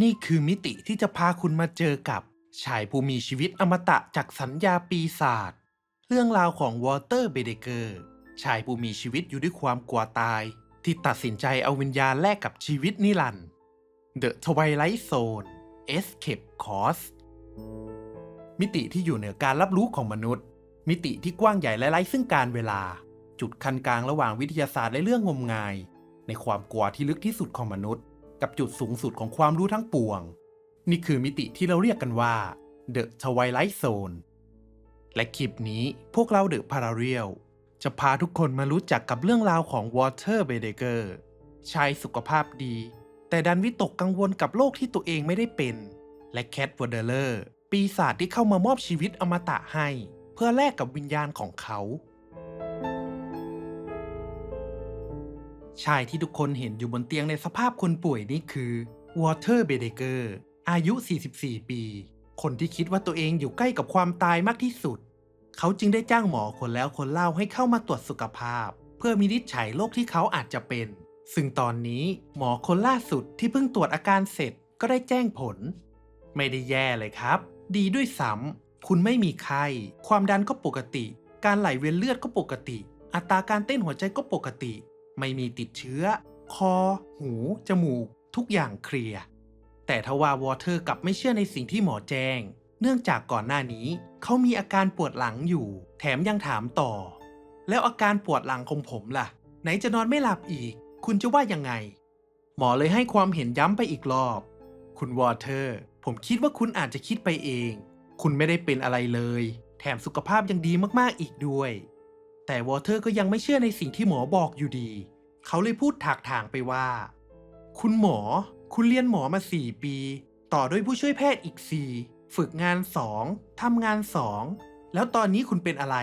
นี่คือมิติที่จะพาคุณมาเจอกับชายผู้มีชีวิตอมตะจากสัญญาปีศาจเรื่องราวของวอเตอร์เบเดเกอร์ ชายผู้มีชีวิตอยู่ด้วยความกลัวตาย ที่ตัดสินใจเอาวิญญาณแลกกับชีวิตนิรันด์ The Twilight Zone Escape Course มิติที่อยู่เหนือการรับรู้ของมนุษย์ มิติที่กว้างใหญ่และไร้ซึ่งการเวลา จุดคันกลางระหว่างวิทยาศาสตร์และเรื่องงมงาย ในความกลัวที่ลึกที่สุดของมนุษย์ กับจุดสูงสุดของความรู้ทั้งปวง นี่คือมิติที่เราเรียกกันว่า The Twilight Zone และคลิปนี้พวกเราเดอะพาราเรียลจะพาทุกคนมารู้จักกับเรื่องราวของวอเตอร์เบเดเกอร์ชายสุขภาพดี แต่ดันวิตกกังวลกับโรคที่ตัวเองไม่ได้เป็น และแคทวอเดเลอร์ปีศาจที่เข้ามามอบชีวิตอมตะให้ เพื่อแลกกับวิญญาณของเขา ชายที่ทุกคนเห็นอยู่บนเตียงในสภาพคนป่วยนี่คือวอเตอร์เบเดเกอร์อายุ 44 ปี คนที่คิดว่าตัวเองอยู่ใกล้กับความตายมากที่สุด เขาจึงได้จ้างหมอคนแล้วคนเล่าให้เข้ามาตรวจสุขภาพ เพื่อมินิจฉัยโรคที่เขาอาจจะเป็น ซึ่งตอนนี้หมอคนล่าสุดที่เพิ่งตรวจอาการเสร็จก็ได้แจ้งผล ไม่ได้แย่เลยครับ ดีด้วยซ้ำคุณไม่มีไข้ความดันก็ปกติ การไหลเวียนเลือดก็ปกติ อัตราการเต้นหัวใจก็ปกติ ไม่มีติดเชื้อ คอ หู จมูก ทุกอย่างเคลียร์ แต่ทว่าวอเตอร์กลับไม่เชื่อในสิ่งที่หมอแจ้ง เนื่องจากก่อนหน้านี้ เขามีอาการปวดหลังอยู่ แถมยังถามต่อ แล้วอาการปวดหลังของผมล่ะ ไหนจะนอนไม่หลับอีก คุณจะว่ายังไง หมอเลยให้ความเห็นย้ำไปอีกรอบ คุณวอเตอร์ ผมคิดว่าคุณอาจจะคิดไปเอง คุณไม่ได้เป็นอะไรเลย แถมสุขภาพยังดีมากๆอีกด้วย แต่วอเตอร์ก็ยังไม่เชื่อในสิ่งที่หมอบอกอยู่ดี เขาเลยพูดถากถางไปว่า คุณหมอ คุณเรียนหมอมา4ปี ต่อด้วยผู้ช่วยแพทย์อีก4ฝึกงาน2ทำงาน2แล้วตอนนี้คุณเป็นอะไร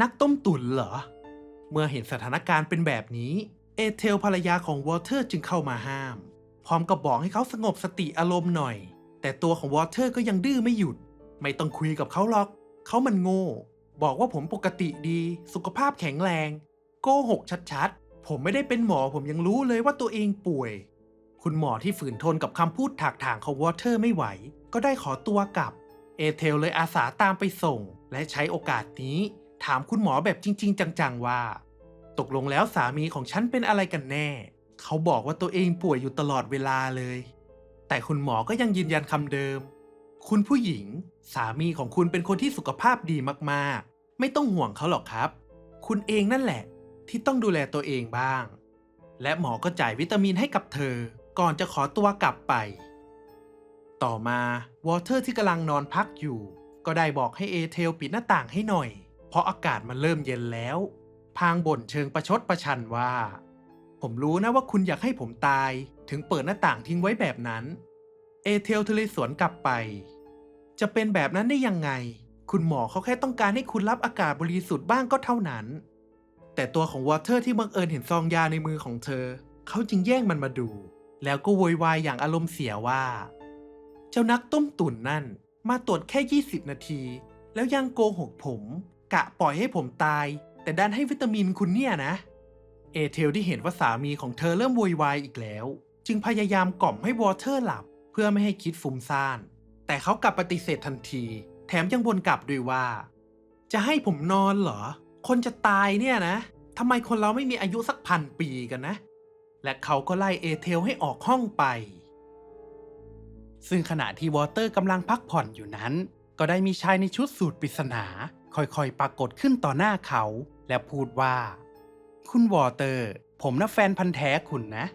นักต้มตุ๋นเหรอ เมื่อเห็นสถานการณ์เป็นแบบนี้ เอเทลภรรยาของวอเตอร์จึงเข้ามาห้าม พร้อมกับบอกให้เขาสงบสติอารมณ์หน่อย แต่ตัวของวอเตอร์ก็ยังดื้อไม่หยุด ไม่ต้องคุยกับเขาหรอก เขามันโง่ บอกว่าผมปกติดี สุขภาพแข็งแรง โกหกชัดๆ ผมไม่ได้เป็นหมอผมยังรู้เลยว่าตัวเองป่วย คุณหมอที่ฝืนทนกับคำพูดถากถางของวอเตอร์ไม่ไหว ก็ได้ขอตัวกลับ เอเทลเลยอาสาตามไปส่ง และใช้โอกาสนี้ ถามคุณหมอแบบจริง ๆ จังๆว่า ตกลงแล้วสามีของฉันเป็นอะไรกันแน่ เขาบอกว่าตัวเองป่วยอยู่ตลอดเวลาเลย แต่คุณหมอก็ยังยืนยันคำเดิม คุณผู้หญิง สามีของคุณเป็นคนที่สุขภาพดีมากๆ ไม่ต้องห่วงเขาหรอกครับ คุณเองนั่นแหละ ที่ต้องดูแลตัวเองบ้าง และหมอก็จ่ายวิตามินให้กับเธอ ก่อนจะขอตัวกลับไป ต่อมาวอเตอร์ที่กำลังนอนพักอยู่ ก็ได้บอกให้เอเทลปิดหน้าต่างให้หน่อย เพราะอากาศมันเริ่มเย็นแล้ว พางบ่นเชิงประชดประชันว่า ผมรู้นะว่าคุณอยากให้ผมตาย ถึงเปิดหน้าต่างทิ้งไว้แบบนั้น เอเทลเทเลยสวนกลับไป จะเป็นแบบนั้นได้ยังไง คุณหมอเขาแค่ต้องการให้คุณรับอากาศบริสุทธิ์บ้างก็เท่านั้น แต่ตัวของวอเตอร์ที่บังเอิญเห็นซองยาในมือของเธอ เขาจึงแย่งมันมาดู แล้วก็โวยวายอย่างอารมณ์เสียว่า เจ้านักต้มตุ๋นนั่น มาตรวจแค่ 20 นาที แล้วยังโกหกผม กะปล่อยให้ผมตาย แต่ดันให้วิตามินคุณเนี่ยนะ เอเทลที่เห็นว่าสามีของเธอเริ่มโวยวายอีกแล้ว จึงพยายามกล่อมให้วอเตอร์หลับ เพื่อไม่ให้คิดฟุ้งซ่าน แต่เขากลับปฏิเสธทันที แถมยังบ่นกลับด้วยว่า จะให้ผมนอนเหรอ คนจะตายเนี่ยนะทำไมคนเราไม่มีอายุสักพันปีกันนะ และเขาก็ไล่เอเทลให้ออกห้องไป ซึ่งขณะที่วอเตอร์กำลังพักผ่อนอยู่นั้น ก็ได้มีชายในชุดสูทปริศนา ค่อยๆ ปรากฏขึ้นต่อหน้าเขา และพูดว่า คุณวอเตอร์ ผมนะแฟนพันธ์แท้คุณนะ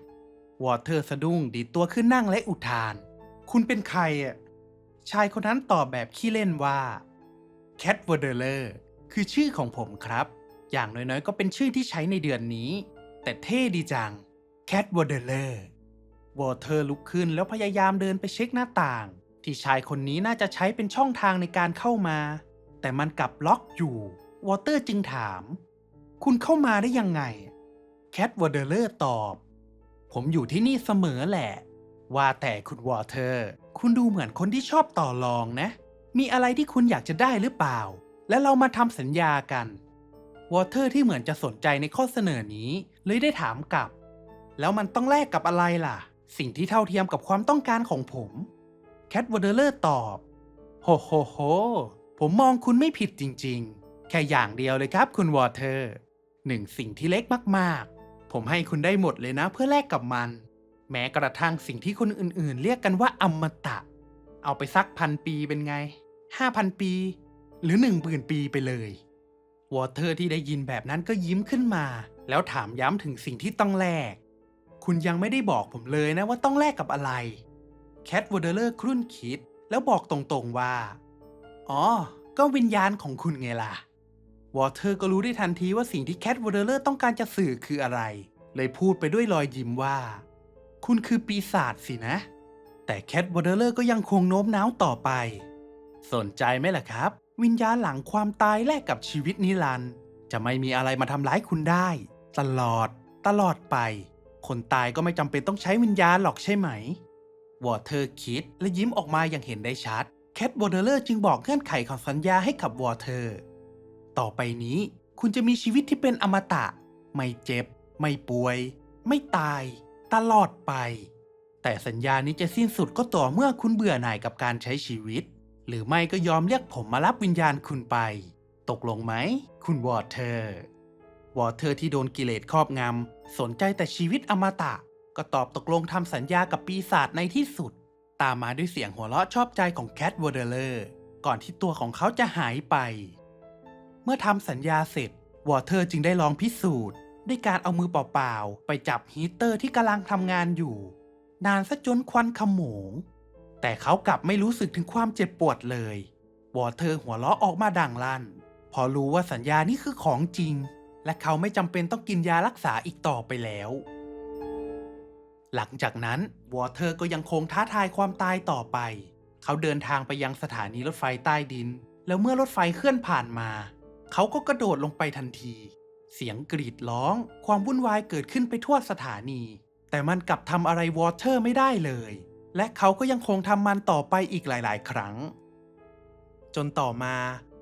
วอเตอร์สะดุ้งดีดตัวขึ้นนั่งและอุทาน คุณเป็นใครอะ ชายคนนั้นตอบแบบขี้เล่นว่าแคทวอเดอร์คือชื่อของผมครับ อย่างน้อยๆ ก็เป็นชื่อที่ใช้ในเดือนนี้ แต่เท่ดีจังแคทวอเดอร์วอเตอร์ลุกขึ้นแล้วพยายามเดินไปเช็คหน้าต่าง ที่ชายคนนี้น่าจะใช้เป็นช่องทางในการเข้ามา แต่มันกลับล็อกอยู่ วอเตอร์จึงถาม คุณเข้ามาได้ยังไง แคทวอเดอร์ตอบ ผมอยู่ที่นี่เสมอแหละ ว่าแต่คุณวอเตอร์ คุณดูเหมือนคนที่ชอบต่อรองนะ มีอะไรที่คุณอยากจะได้หรือเปล่า และเรามาทำสัญญากัน วอเตอร์ที่เหมือนจะสนใจในข้อเสนอนี้ เลยได้ถามกลับ แล้วมันต้องแลกกับอะไรล่ะ สิ่งที่เท่าเทียมกับความต้องการของผมแคทวอเดอร์ตอบ โฮโฮโฮ ผมมองคุณไม่ผิดจริงๆ แค่อย่างเดียวเลยครับคุณวอเตอร์ หนึ่งสิ่งที่เล็กมากๆ ผมให้คุณได้หมดเลยนะเพื่อแลกกับมัน แม้กระทั่งสิ่งที่คนอื่นๆ เรียกกันว่าอมตะ เอาไปสักพันปีเป็นไงห้าพันปี หรือหนึ่งหมื่นปีไปเลยวอเตอร์ที่ได้ยินแบบนั้นก็ยิ้มขึ้นมา แล้วถามย้ำถึงสิ่งที่ต้องแลก คุณยังไม่ได้บอกผมเลยนะว่าต้องแลกกับอะไร แคทวอเดอร์ครุ่นคิด แล้วบอกตรงๆว่า อ๋อ ก็วิญญาณของคุณไงล่ะ วอเตอร์ก็รู้ได้ทันทีว่าสิ่งที่แคทวอเดอร์ต้องการจะสื่อคืออะไร เลยพูดไปด้วยรอยยิ้มว่า คุณคือปีศาจสินะ แต่แคทวอเดอร์ก็ยังคงโน้มน้าวต่อไป สนใจไหมล่ะครับ วิญญาณหลังความตายแลกกับชีวิตนิรันดร์จะไม่มีอะไรมาทำร้ายคุณได้ ตลอด ตลอดไป คนตายก็ไม่จำเป็นต้องใช้วิญญาณหรอกใช่ไหม วอเตอร์คิดและยิ้มออกมาอย่างเห็นได้ชัด แคทวอเดอร์จึงบอกเงื่อนไขของสัญญาให้กับวอเตอร์ ต่อไปนี้ คุณจะมีชีวิตที่เป็นอมตะ ไม่เจ็บ ไม่ป่วย ไม่ตาย ตลอดไป แต่สัญญานี้จะสิ้นสุดก็ต่อเมื่อคุณเบื่อหน่ายกับการใช้ชีวิต หรือไม่ก็ยอมเรียกผมมารับวิญญาณคุณไป ตกลงไหม คุณวอเตอร์ วอเตอร์ที่โดนกิเลสครอบงำ สนใจแต่ชีวิตอมตะ ก็ตอบตกลงทำสัญญากับปีศาจในที่สุด ตามมาด้วยเสียงหัวเราะชอบใจของแคทวอเดอร์ ก่อนที่ตัวของเขาจะหายไป เมื่อทำสัญญาเสร็จ วอเตอร์จึงได้ลองพิสูจน์ ด้วยการเอามือเปล่าๆ ไปจับฮีเตอร์ที่กำลังทำงานอยู่ นานซะจนควันขโมง แต่เขากลับไม่รู้สึกถึงความเจ็บปวดเลยวอเตอร์หัวเราะออกมาดังลั่น พอรู้ว่าสัญญานี้คือของจริง และเขาไม่จำเป็นต้องกินยารักษาอีกต่อไปแล้ว หลังจากนั้นวอเตอร์ก็ยังคงท้าทายความตายต่อไป เขาเดินทางไปยังสถานีรถไฟใต้ดิน แล้วเมื่อรถไฟเคลื่อนผ่านมา เขาก็กระโดดลงไปทันที เสียงกรีดร้อง ความวุ่นวายเกิดขึ้นไปทั่วสถานี แต่มันกลับทำอะไรวอเตอร์ไม่ได้เลย และเขาก็ยังคงทำมันต่อไปอีกหลาย ๆ ครั้ง จนต่อมา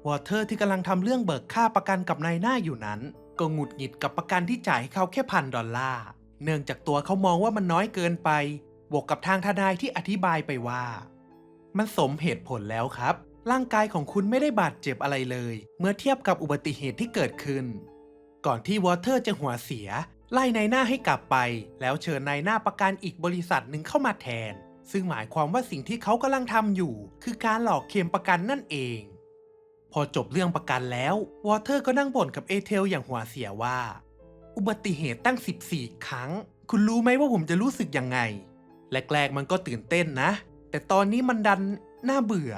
วอเตอร์ที่กำลังทำเรื่องเบิกค่าประกันกับนายหน้าอยู่นั้น ก็หงุดหงิดกับประกันที่จ่ายให้เขาแค่พันดอลลาร์ เนื่องจากตัวเขามองว่ามันน้อยเกินไป บวกกับทางทนายที่อธิบายไปว่า มันสมเหตุผลแล้วครับ ร่างกายของคุณไม่ได้บาดเจ็บอะไรเลย เมื่อเทียบกับอุบัติเหตุที่เกิดขึ้น ก่อนที่วอเตอร์จะหัวเสีย ไล่นายหน้าให้กลับไป แล้วเชิญนายหน้าประกันอีกบริษัทหนึ่งเข้ามาแทน ซึ่งหมายความว่าสิ่งที่เขากำลังทำอยู่ คือการหลอกเคลมประกันนั่นเอง พอจบเรื่องประกันแล้ววอเตอร์ก็นั่งบ่นกับเอเทลอย่างหัวเสียว่า อุบัติเหตุตั้ง 14 ครั้ง คุณรู้ไหมว่าผมจะรู้สึกยังไงแรกๆมันก็ตื่นเต้นนะ แต่ตอนนี้มันดันน่าเบื่อ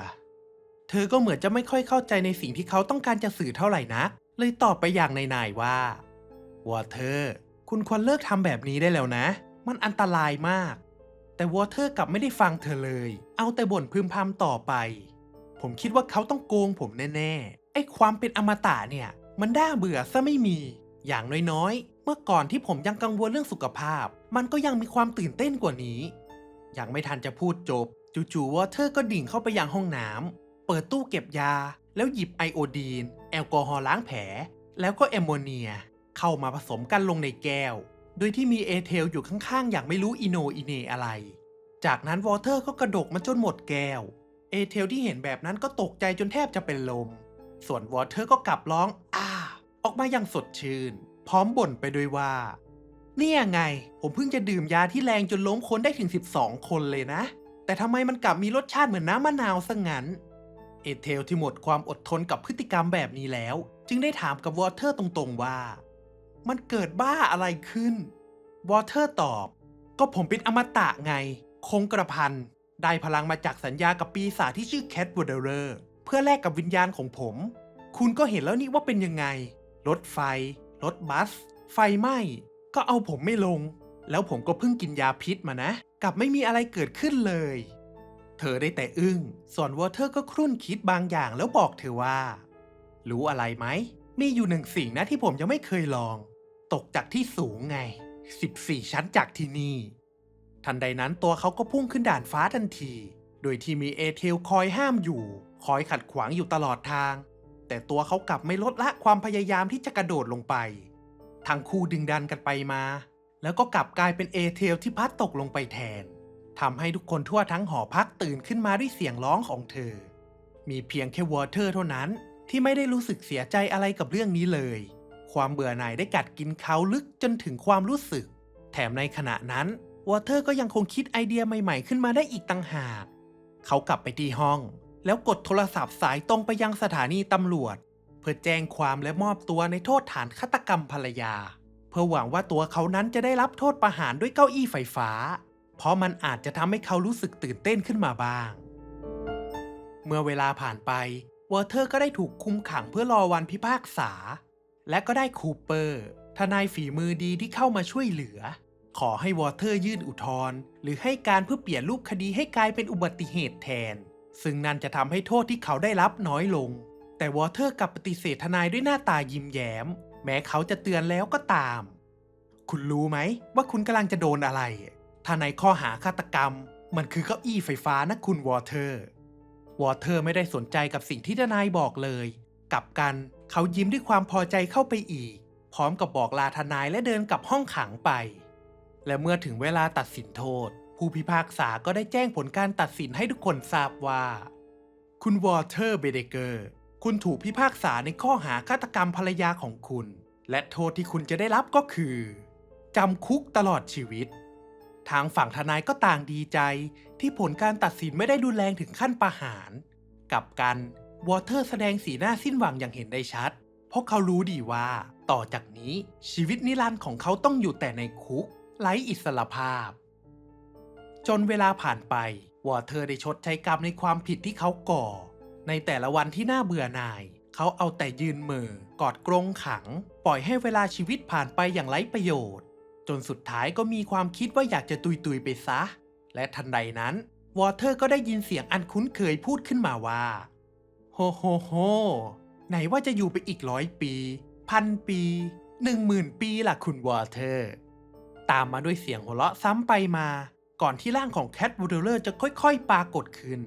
เธอก็เหมือนจะไม่ค่อยเข้าใจในสิ่งที่เขาต้องการจะสื่อเท่าไหร่นัก เลยตอบไปอย่างนายๆว่า วอเตอร์ คุณควรเลิกทำแบบนี้ได้แล้วนะ มันอันตรายมาก แต่วอเตอร์กลับไม่ได้ฟังเธอเลย เอาแต่บ่นพึมพำต่อไป ผมคิดว่าเขาต้องโกงผมแน่ๆ ไอ้ความเป็นอมตะเนี่ย มันน่าเบื่อซะไม่มี อย่างน้อยๆ เมื่อก่อนที่ผมยังกังวลเรื่องสุขภาพ มันก็ยังมีความตื่นเต้นกว่านี้ ยังไม่ทันจะพูดจบ จู่ๆวอเตอร์ก็ดิ่งเข้าไปยังห้องน้ำเปิดตู้เก็บยา แล้วหยิบไอโอดีน แอลกอฮอล์ล้างแผล แล้วก็แอมโมเนีย เข้ามาผสมกันลงในแก้ว โดยที่มีเอเทลอยู่ข้างๆ อย่างไม่รู้อิโนอิเนอะไร จากนั้นวอเตอร์ก็กระดกมันจนหมดแก้ว เอเทลที่เห็นแบบนั้นก็ตกใจจนแทบจะเป็นลม ส่วนวอเตอร์ก็กลับร้อง อ้า ออกมาอย่างสดชื่น พร้อมบ่นไปด้วยว่า เนี่ยไง ผมเพิ่งจะดื่มยาที่แรงจนล้มคนได้ถึง 12 คนเลยนะ แต่ทำไมมันกลับมีรสชาติเหมือนน้ำมะนาวซะงั้น เอเทลที่หมดความอดทนกับพฤติกรรมแบบนี้แล้ว จึงได้ถามกับวอเตอร์ตรงๆว่า มันเกิดบ้าอะไรขึ้น วอเตอร์ตอบ ก็ผมเป็นอมตะไง คงกระพัน ได้พลังมาจากสัญญากับปีศาจที่ชื่อแคทวอเดอร์เพื่อแลกกับวิญญาณของผม คุณก็เห็นแล้วนี่ว่าเป็นยังไง รถไฟ รถบัส ไฟไหม้ก็เอาผมไม่ลง แล้วผมก็เพิ่งกินยาพิษมานะ กลับไม่มีอะไรเกิดขึ้นเลย เธอได้แต่อึง้ง ส่วนวอเตอร์ก็ครุ่นคิดบางอย่างแล้วบอกเธอว่า รู้อะไรไหม มีอยู่หนึ่งสิ่งนะที่ผมยังไม่เคยลอง ตกจากที่สูงไง 14 ชั้นจากที่นี่ ทันใดนั้นตัวเขาก็พุ่งขึ้นด่านฟ้าทันที โดยที่มีเอเทลคอยห้ามอยู่ คอยขัดขวางอยู่ตลอดทาง แต่ตัวเขากลับไม่ลดละความพยายามที่จะกระโดดลงไป ทั้งคู่ดึงดันกันไปมา แล้วก็กลับกลายเป็นเอเทลที่พัดตกลงไปแทน ทำให้ทุกคนทั่วทั้งหอพักตื่นขึ้นมาด้วยเสียงร้องของเธอ มีเพียงแค่วอเตอร์เท่านั้นที่ไม่ได้รู้สึกเสียใจอะไรกับเรื่องนี้เลย ความเบื่อหน่ายได้กัดกินเขาลึกจนถึงความรู้สึก แถมในขณะนั้นวอเตอร์ก็ยังคงคิดไอเดียใหม่ๆขึ้นมาได้อีกต่างหาก เขากลับไปที่ห้อง แล้วกดโทรศัพท์สายตรงไปยังสถานีตำรวจ เพื่อแจ้งความและมอบตัวในโทษฐานฆาตกรรมภรรยา เพื่อหวังว่าตัวเขานั้นจะได้รับโทษประหารด้วยเก้าอี้ไฟฟ้า เพราะมันอาจจะทำให้เขารู้สึกตื่นเต้นขึ้นมาบ้าง เมื่อเวลาผ่านไป วอเตอร์ก็ได้ถูกคุมขังเพื่อรอวันพิพากษา และก็ได้คูเปอร์ทนายฝีมือดีที่เข้ามาช่วยเหลือ ขอให้วอเตอร์ยื่นอุทธรณ์หรือให้การเพื่อเปลี่ยนรูปคดีให้กลายเป็นอุบัติเหตุแทน ซึ่งนั่นจะทำให้โทษที่เขาได้รับน้อยลง แต่วอเตอร์กลับปฏิเสธทนายด้วยหน้าตายิ้มแย้ม แม้เขาจะเตือนแล้วก็ตาม คุณรู้ไหมว่าคุณกำลังจะโดนอะไร ถ้าในข้อหาฆาตกรรม มันคือเก้าอี้ไฟฟ้านะคุณวอเตอร์ วอเตอร์ไม่ได้สนใจกับสิ่งที่ทนายบอกเลย กลับกันเขายิ้มด้วยความพอใจเข้าไปอีก พร้อมกับบอกลาทนายและเดินกลับห้องขังไป และเมื่อถึงเวลาตัดสินโทษ ผู้พิพากษาก็ได้แจ้งผลการตัดสินให้ทุกคนทราบว่า คุณวอเตอร์เบเดเกอร์ คุณถูกพิพากษาในข้อหาฆาตกรรมภรรยาของคุณ และโทษที่คุณจะได้รับก็คือจำคุกตลอดชีวิต ทางฝั่งทนายก็ต่างดีใจที่ผลการตัดสินไม่ได้รุนแรงถึงขั้นประหาร กลับกันวอเตอร์แสดงสีหน้าสิ้นหวังอย่างเห็นได้ชัด เพราะเขารู้ดีว่า ต่อจากนี้ชีวิตนิรันดร์ของเขาต้องอยู่แต่ในคุกไร้อิสรภาพ จนเวลาผ่านไป วอเตอร์ได้ชดใช้กรรมในความผิดที่เขาก่อ ในแต่ละวันที่น่าเบื่อหน่าย เขาเอาแต่ยืนเมือกอดกรงขัง ปล่อยให้เวลาชีวิตผ่านไปอย่างไร้ประโยชน์ จนสุดท้ายก็มีความคิดว่าอยากจะตุยตุยๆไปซะ และทันใดนั้น วอเตอร์ก็ได้ยินเสียงอันคุ้นเคยพูดขึ้นมาว่า โฮโฮโฮ ไหนว่าจะอยู่ไปอีกร้อยปี พันปีหนึ่งหมื่นปีล่ะคุณวอเตอร์ ตามมาด้วยเสียงหัวเราะซ้ำไปมา ก่อนที่ร่างของแคทวูเดเลอร์จะค่อยๆ ปรากฏขึ้น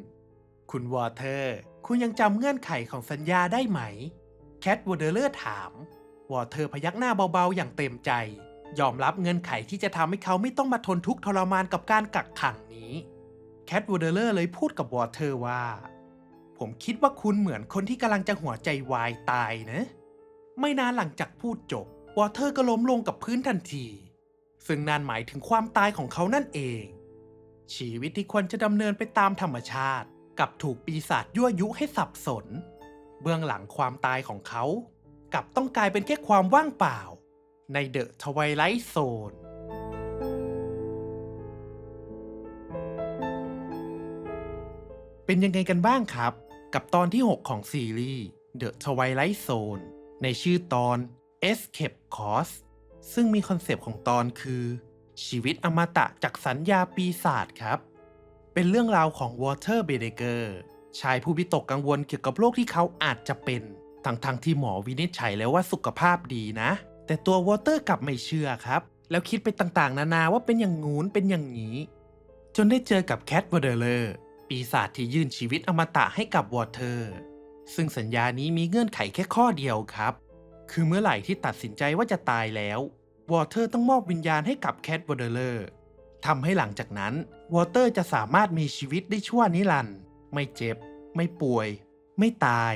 คุณวอเตอร์ คุณยังจำเงื่อนไขของสัญญาได้ไหม แคทวูเดเลอร์ถาม วอเตอร์พยักหน้าเบาๆ อย่างเต็มใจ ยอมรับเงื่อนไขที่จะทำให้เขาไม่ต้องมาทนทุกข์ทรมานกับการกักขังนี้แคทวูดเลอร์เลยพูดกับวอเตอร์ว่า ผมคิดว่าคุณเหมือนคนที่กำลังจะหัวใจวายตายนะ ไม่นานหลังจากพูดจบวอเตอร์ก็ล้มลงกับพื้นทันที ซึ่งนั่นหมายถึงความตายของเขานั่นเอง ชีวิตที่ควรจะดำเนินไปตามธรรมชาติกับถูกปีศาจยั่วยุให้สับสน เบื้องหลังความตายของเขา กับต้องกลายเป็นแค่ความว่างเปล่า ในเดอะทวายไลท์โซนเป็นยังไงกันบ้างครับ กับตอนที่ 6 ของซีรีส์ The Twilight Zone ในชื่อตอน Escape Course ซึ่งมีคอนเซปต์ของตอนคือ ชีวิตอมตะจากสัญญาปีศาจครับ เป็นเรื่องราวของวอเตอร์เบเดเกอร์ชายผู้วิตกกังวลเกี่ยวกับโรคที่เขาอาจจะเป็น ทั้งๆทที่หมอวินิจฉัยแล้วว่าสุขภาพดีนะ แต่ตัววอเตอร์กลับไม่เชื่อครับ แล้วคิดไปต่างๆ นานาว่าเป็นอย่างงูนเป็นอย่างนี้ จนได้เจอกับแคทวอเดอร์ปีศาจที่ยื่นชีวิตอมตะให้กับวอเตอร์ ซึ่งสัญญานี้มีเงื่อนไขแค่ข้อเดียวครับ คือเมื่อไหร่ที่ตัดสินใจว่าจะตายแล้ววอเตอร์ต้องมอบวิญญาณให้กับแคทวอเดอร์ทำให้หลังจากนั้นวอเตอร์จะสามารถมีชีวิตได้ชั่วนิรันดร์ไม่เจ็บ ไม่ป่วย ไม่ตาย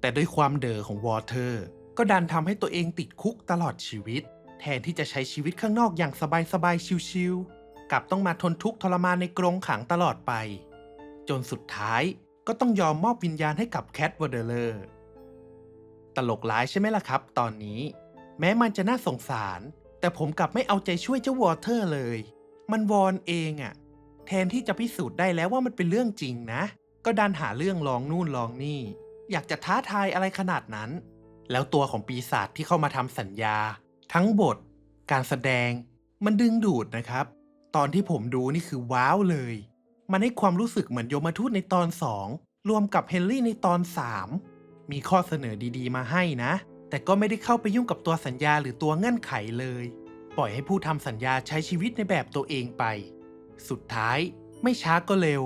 แต่ด้วยความเด๋อของวอเตอร์ ก็ดันทำให้ตัวเองติดคุกตลอดชีวิต แทนที่จะใช้ชีวิตข้างนอกอย่างสบายๆชิวๆกลับต้องมาทนทุกข์ทรมานในกรงขังตลอดไป จนสุดท้ายก็ต้องยอมมอบวิญญาณให้กับแคทวอเดเลอร์ตลกร้ายใช่ไหมล่ะครับ ตอนนี้ แม้มันจะน่าสงสาร แต่ผมกลับไม่เอาใจช่วยเจ้าวอเตอร์เลย มันวอนเองอะ่ะ แทนที่จะพิสูจน์ได้แล้วว่ามันเป็นเรื่องจริงนะ ก็ดันหาเรื่องลองนู่นลองนี่ อยากจะท้าทายอะไรขนาดนั้น แล้วตัวของปีศาจที่เข้ามาทำสัญญา ทั้งบท การแสดง มันดึงดูดนะครับ ตอนที่ผมดูนี่คือว้าวเลย มันให้ความรู้สึกเหมือนโยมทูตในตอน 2 รวมกับเฮนรี่ในตอน 3 มีข้อเสนอดีๆ มาให้นะ แต่ก็ไม่ได้เข้าไปยุ่งกับตัวสัญญาหรือตัวเงื่อนไขเลย ปล่อยให้ผู้ทำสัญญาใช้ชีวิตในแบบตัวเองไป สุดท้าย ไม่ช้าก็เร็ว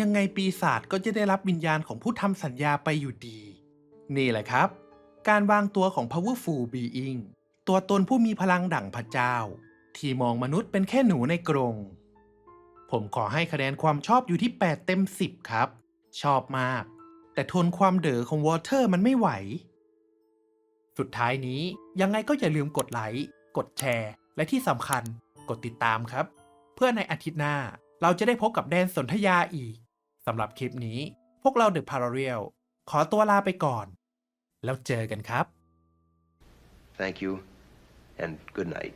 ยังไงปีศาจก็จะได้รับวิญญาณของผู้ทำสัญญาไปอยู่ดี นี่แหละครับ การวางตัวของ powerful being ตัวตนผู้มีพลังดั่งพระเจ้า ที่มองมนุษย์เป็นแค่หนูในกรง ผมขอให้คะแนนความชอบอยู่ที่ 8 เต็ม 10 ครับ ชอบมาก แต่ทนความเด๋อของวอเตอร์มันไม่ไหว สุดท้ายนี้ยังไงก็อย่าลืมกดไลค์ กดแชร์ และที่สำคัญกดติดตามครับ เพื่อในอาทิตย์หน้าเราจะได้พบกับแดนสนธยาอีกสำหรับคลิปนี้ พวกเราเดอะพาราเรียลขอตัวลาไปก่อน แล้วเจอกันครับ Thank you and good night.